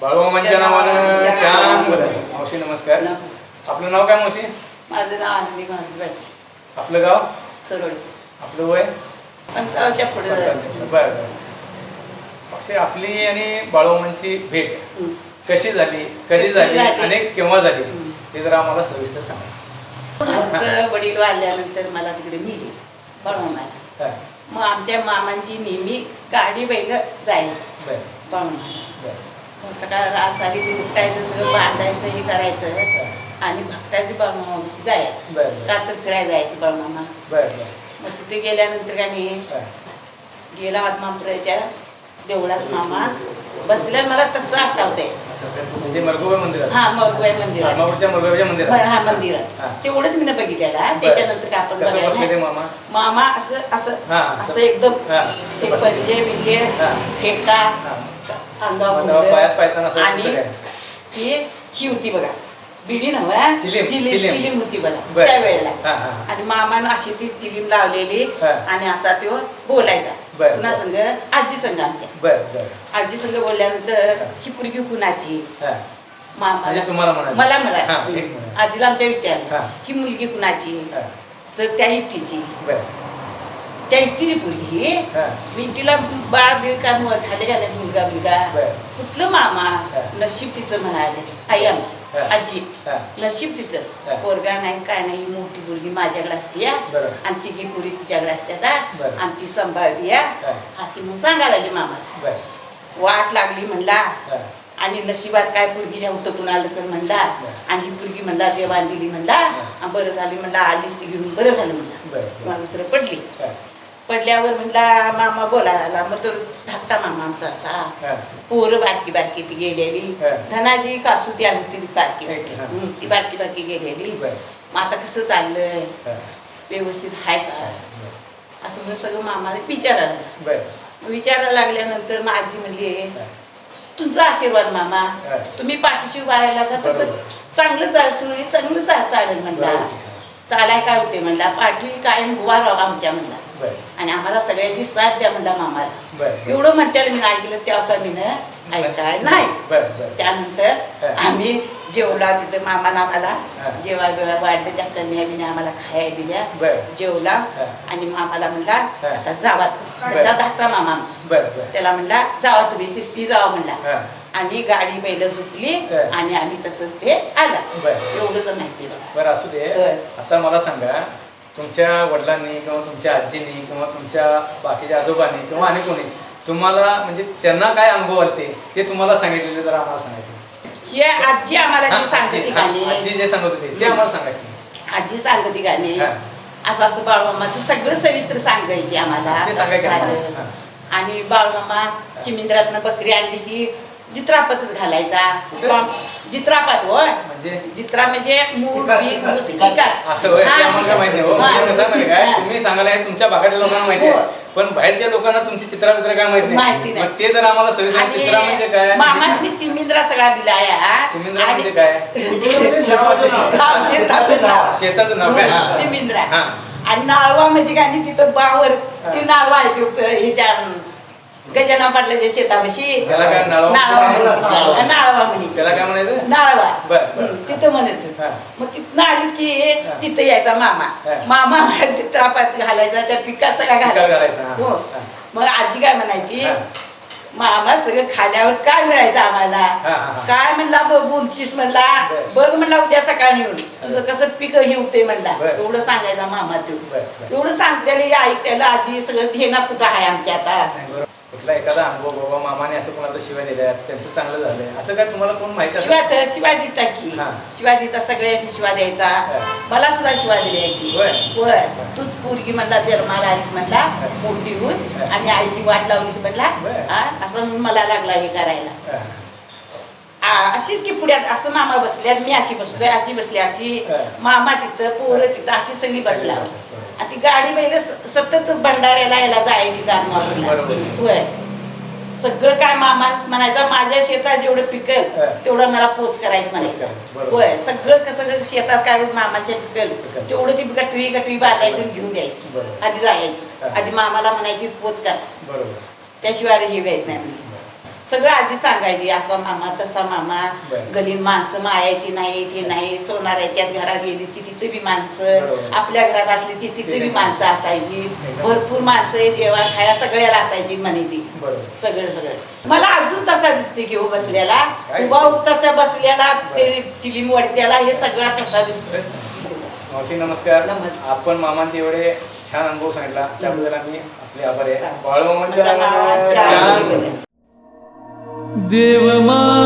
बाळूमामांच्या नावानं छान बोला. मावशी नमस्कार. आपलं नाव काय मावशी? माझं नाव आनंदी महाजन आपलं गाव? सरोड. आपलं वय? पंचावरच्या पुढे बरं बरं. मावशी आपली आणि बाळूमामांची भेट. कशी झाली कधी झाली? आणि केव्हा झाली. ते जरा आम्हाला सविस्तर सांगा. आमचं वडील वाढल्यानंतर मला तिकडे नेली काय मग आमच्या मामांची नेहमी गाडी बैल जायची मग सकाळ रात झाली की उठायचं सगळं बांधायचं हे करायचं आणि भक्ताची बळमामाशी जायचं. रात्र फिरायला जायचं बळमामा मग तिथे गेल्यानंतर काय? गेला आत्मापुराच्या देवळात मामा बसल्या मला तसं आठवतंय म्हणजे मंदिरात हा मरगुबाई बर, मंदिरात हा मंदिरात हा. तेवढंच मी बघितलेला त्याच्यानंतर काय आपण ते. मामा असं असं असं. एकदम हा. ते पंजे बिंजे हा. पायात पायताना असं आणि काय? ती ही होती बघा बिडी नव्हा चिलीम, चिलीम चिलीम. चिलीम होती बघा बर. हा, हा. आणि मामानं अशी ती चिलीम लावलेली हा. आणि असा तो बोलायचा बर. पुन्हा संघ आजी संघ आमच्या बरं बरं आजी संघ बोलल्यानंतर हा. पुरगी कुणाची हा. मामा तुम्हाला म्हणायचं. मला हा, मला एक. आजीला आमच्या विचारलं हा. ही मुलगी कुणाची हा. तर त्या एकटीची बरं त्या एकटीची मुलगी हा. एकटीला बाळ बिळ काय मग झाले का नाही मुलगा मुलगा. कुठलं मामा. नशीब तिचं म्हणाले आई आमची. आजी. नशीब. तिचं पोरगा नाही काय नाही मोठी मुलगी माझ्याकडे असते. आणि तिघी पुरी तिच्याकडे असतात. आणि ती हा. अशी मग सांगायला लागली मामा वाट लागली म्हणला. आणि नशिबात काय पुरगी होतं कुणाला तर म्हणला आणि ही पुरगी म्हणला देवान दिली म्हणला बरं झाली म्हणला आलीच ती घेऊन बरं झालं म्हणला. मला तर पडली. पडल्यावर म्हणला मामा बोलायला आला मग तो धाकटा मामा आमचा असा. पोरं बारकी बारकी ती गेलेली. धनाजी कासू ती आली ती बारकी ती बारकी बारकी गेलेली. मग आता कसं चाललंय. व्यवस्थित हाय का असं म्हणून सगळं मामाने विचारायला. विचारायला लागल्यानंतर आजी म्हणली. तुमचा आशीर्वाद मामा. तुम्ही पाठीशी उभा राहिला असा तर. चांगलं चाल सुरळीत चांगलं चालेल म्हणला. चालाय काय होते म्हणला पाठी कायम उभा राहा आमच्या म्हणला. आणि आम्हाला सगळ्याची साथ द्या म्हणला मामाला. एवढं म्हणत्याला मी ऐकलं तेव्हा का मी ऐकाय नाही. त्यानंतर. आम्ही जेवला तिथं मामाला आम्हाला. जेव्हा जेव्हा वाढले त्या कन्याने आम्हाला खायला दिल्या. जेवला. आणि मामाला म्हणला. आता जावा तू. त्याचा धाकटा मामा आमचा. त्याला म्हणला जावा तुम्ही शिस्ती जावा म्हणला. आणि गाडी बैल झुकली. आणि आम्ही तसंच ते आला बरं. एवढंच माहिती. बरं असू दे. आता मला सांगा तुमच्या वडिलांनी किंवा तुमच्या आजीनी किंवा तुमच्या बाकीच्या आजोबांनी किंवा आणि कोणी तुम्हाला म्हणजे त्यांना काय अनुभव आले ते तुम्हाला सांगितलेले जरा आम्हाला सांगायचे हे आजी आम्हाला जे सांगते आजी- ती हा, गाणी आजी जे सांगत होते ते आम्हाला सांगायचे आजी सांगते गाणी हा. असं असं बाळमामाचं सगळं सविस्तर सांगायची आम्हाला ते असं असं सांगायचे झालं. आम्हाला. आणि बाळमामा चिमिंद्रातनं बकरी आणली की जित्रापातच घालायचा. बा- जित्रापात होय. म्हणजे? जित्रा म्हणजे मूग बीग ऊस पिकात. असं होय हा, आम्हाला काय माहिती हो हा. म्हणजे कसं आहे माहिती काय हा. तुम्ही सांगायला हे तुमच्या भागातल्या लोकांना माहिती हो. आहे पण बाहेरच्या लोकांना तुमची चित्रा मित्र काय माहिती माहिती नाही. मग ते जर आम्हाला सविस्तर चित्रा म्हणजे काय? आणि मामासनी चिमिंद्रा सगळा दिला चिमिंद्रा म्हणजे काय? नाव, शेताचं नाव. शेताचं नाव काय? हा, चिमिंद्रा. हा. आणि नाळवा म्हणजे काय? नाही तिथं बावर ती नाळवा आहे ती ह्याच्या गजना पाटलाच्या शेतापाशी त्याला काय नाळवा? नाळवा नाळवा म्हणे त्याला काय म्हणायचं नाळवा बरं, बरं. तिथं म्हणत. मग तिथनं आली की. तिथं यायचा मामा. मामा चित्रापात घालायचा त्या पिकाचा काय घालायचा हा. मग आजी काय म्हणायची. मामा सगळं खाल्यावर काय मिळायचं आम्हाला. काय म्हणला बघ बोलतीस म्हणला. बघ म्हणला उद्या सकाळी येऊन तुझं कसं पीक हे होते म्हणला. एवढं सांगायचा मामा तू. एवढं सांगतेले आई त्याला आजी सगळं घेणार कुठं आहे आमच्या आता कुठला एखादा अनुभव बाबा मामाने असं कोणाला शिवाय दिल्या त्यांचं चांगलं झालंय असं काय तुम्हाला कोण माहिती असेल? शिवा तर शिवा देता की हा. शिवा देता सगळ्यांनी शिवा द्यायचा हा. मला सुद्धा शिवा दिल्या की होय. होय तूच पोरगी म्हणला जन्माला आलीस म्हणला हा. मोठी होऊन हा. आणि आईची वाट लावलीस म्हणला होय. हा, असं म्हणून मला लागला हे करायला हा. अशीच की पुढ्यात असं मामा बसल्यात मी अशी बसलोय आजी बसली अशी. मामा तिथं पोरं तिथं अशी सगळी बसला. आणि ती गाडी बैल सतत भंडाऱ्याला यायला जायची. होय सगळं काय मामा म्हणायचं माझ्या शेतात जेवढं पिकल. तेवढं मला पोच करायचं म्हणायचं. होय सगळं कसं शेतात काय मामाच्या पिकल. तेवढं ती गटरी गटरी बांधायचं घेऊन द्यायची. आधी जायची. आधी मामाला म्हणायची पोच कर त्याशिवाय हे व्हायचं नाही. सगळं आजी सांगायची असा मामा तसा मामा. गलीत माणसं मायाची नाही ते नाही सोनाऱ्याच्या घरात गेली की तिथे बी माणसं. आपल्या घरात असली की तिथे बी माणसं असायची. भरपूर माणसं जेवण खाया सगळ्याला असायची म्हणे ती. सगळं सगळं. मला अजून तसा दिसतोय की हो बसलेला? उभा उभ तसा बसलेला ते चिलीम वडत्याला हे सगळा तसा दिसतोय. मावशी नमस्कार. आपण मामांचे एवढे छान अनुभव सांगितला. त्याबद्दल आम्ही आपले आभारी आहे. माझा 德玛。